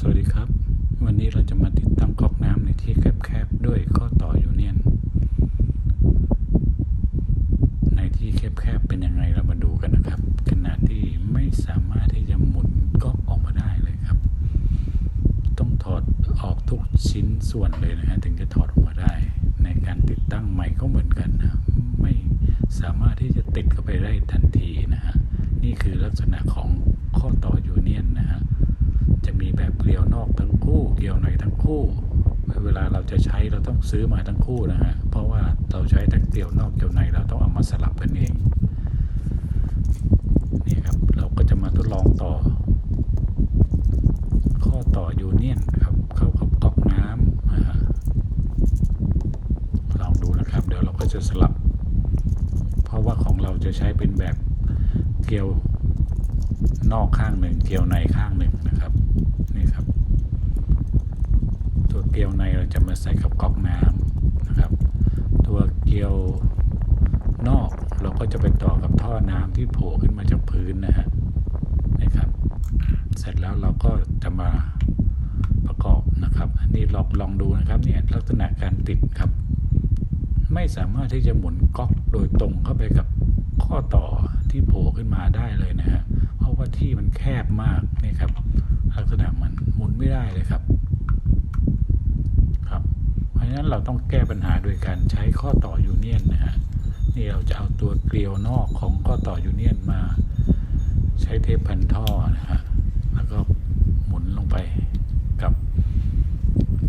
สวัสดีครับ วันนี้เราจะมาติดตั้งก๊อกน้ำในที่แคบๆด้วยข้อต่อยูเนียน ในที่แคบๆเป็นยังไงเรามาดูกันนะครับ ขนาดที่ไม่สามารถที่จะหมุนก๊อกออกมาได้เลยครับ ต้องถอดออกทุกชิ้นส่วนเลยนะฮะถึงจะถอดออกมาได้ ในการติดตั้งใหม่ก็เหมือนกันนะไม่สามารถที่จะติดเข้าไปได้ทันทีนะฮะนี่คือลักษณะของข้อต่อยูเนียนนะฮะ จะมีแบบเกลียวนอกทั้ง คู่เกลียวในทั้งคู่ เวลาเราจะใช้เราต้องซื้อมาทั้งคู่นะฮะ เพราะว่าเราใช้ทั้งเกลียวนอกเกลียวในเราต้องเอามาสลับกันเอง นี่ครับเราก็จะมาทดลองต่อ ข้อต่อยูเนียนครับเข้ากับก๊อกน้ำนะฮะลองดูนะครับ เดี๋ยวเราก็จะสลับ เพราะว่าของเราจะใช้เป็นแบบเกลียวนอกข้างหนึ่งเกลียวในข้างหนึ่งนะครับ นี่ครับ ตัวเกลียวในเราจะมาใส่กับก๊อกน้ำนะครับ ตัวเกลียวนอกเราก็จะไปต่อกับท่อน้ำที่โผล่ขึ้นมาจากพื้นนะฮะนี่ครับ เสร็จแล้วเราก็จะมาประกอบนะครับอันนี้ลองลองดูนะครับเนี่ยลักษณะการติดครับ ไม่สามารถที่จะหมุนก๊อกโดยตรงเข้าไปกับข้อต่อที่โผล่ขึ้นมาได้เลยนะฮะเพราะว่าที่มันแคบมากนี่ครับลักษณะมันหมุนไม่ได้เลยครับ นั้นเราต้องแก้ปัญหาโดยการใช้ข้อต่อยูเนียนนะฮะนี่เราจะเอาตัวเกลียวนอกของข้อต่อยูเนียนมา ใช้เทปพันท่อนะฮะแล้วก็หมุนลงไปกับ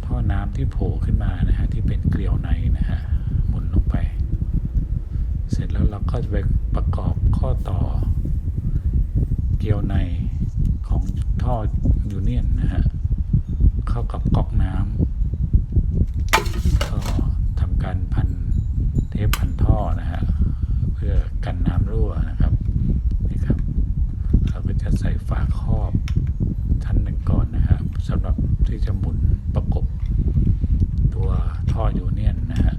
ท่อน้ำที่โผล่ขึ้นมานะฮะที่เป็นเกลียวในนะฮะหมุนลงไป เสร็จแล้วเราก็จะไปประกอบข้อต่อเกลียวในของท่อยูเนียนนะฮะเข้ากับก๊อกน้ำก็ทำการพันเทปพันท่อนะฮะเพื่อกันน้ำรั่วนะครับนี่ครับ เราก็จะใส่ฝาครอบชั้นหนึ่งก่อนนะครับสำหรับ ที่จะหมุนประกบตัวท่อยูเนียนนะฮะ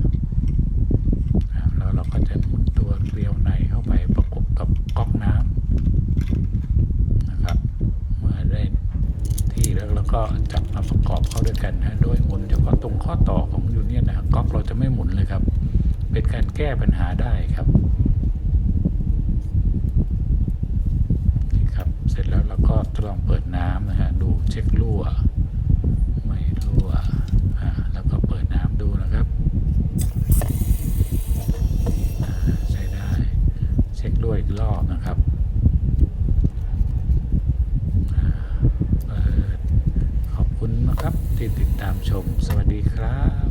แล้วเราก็จะหมุนตัวเกลียวในเข้าไปประกบกับก๊อกน้ำนะครับ เมื่อได้ที่แล้วเราก็จับมาประกอบเข้าด้วยกันนะโดยหมุนเฉพาะตรงข้อต่อของยูเนียนนะก๊อกเราจะไม่หมุนเลยครับ เป็นการแก้ปัญหาได้ครับนี่ครับเสร็จแล้วเราก็ทดลองเปิดน้ำนะฮะดูเช็ครั่ว รั่วอ่าแล้วก็เปิดน้ำดูนะครับ ใช้ได้ เช็คด้วยอีกรอบนะครับขอบคุณนะครับที่ติดตามชม สวัสดีครับ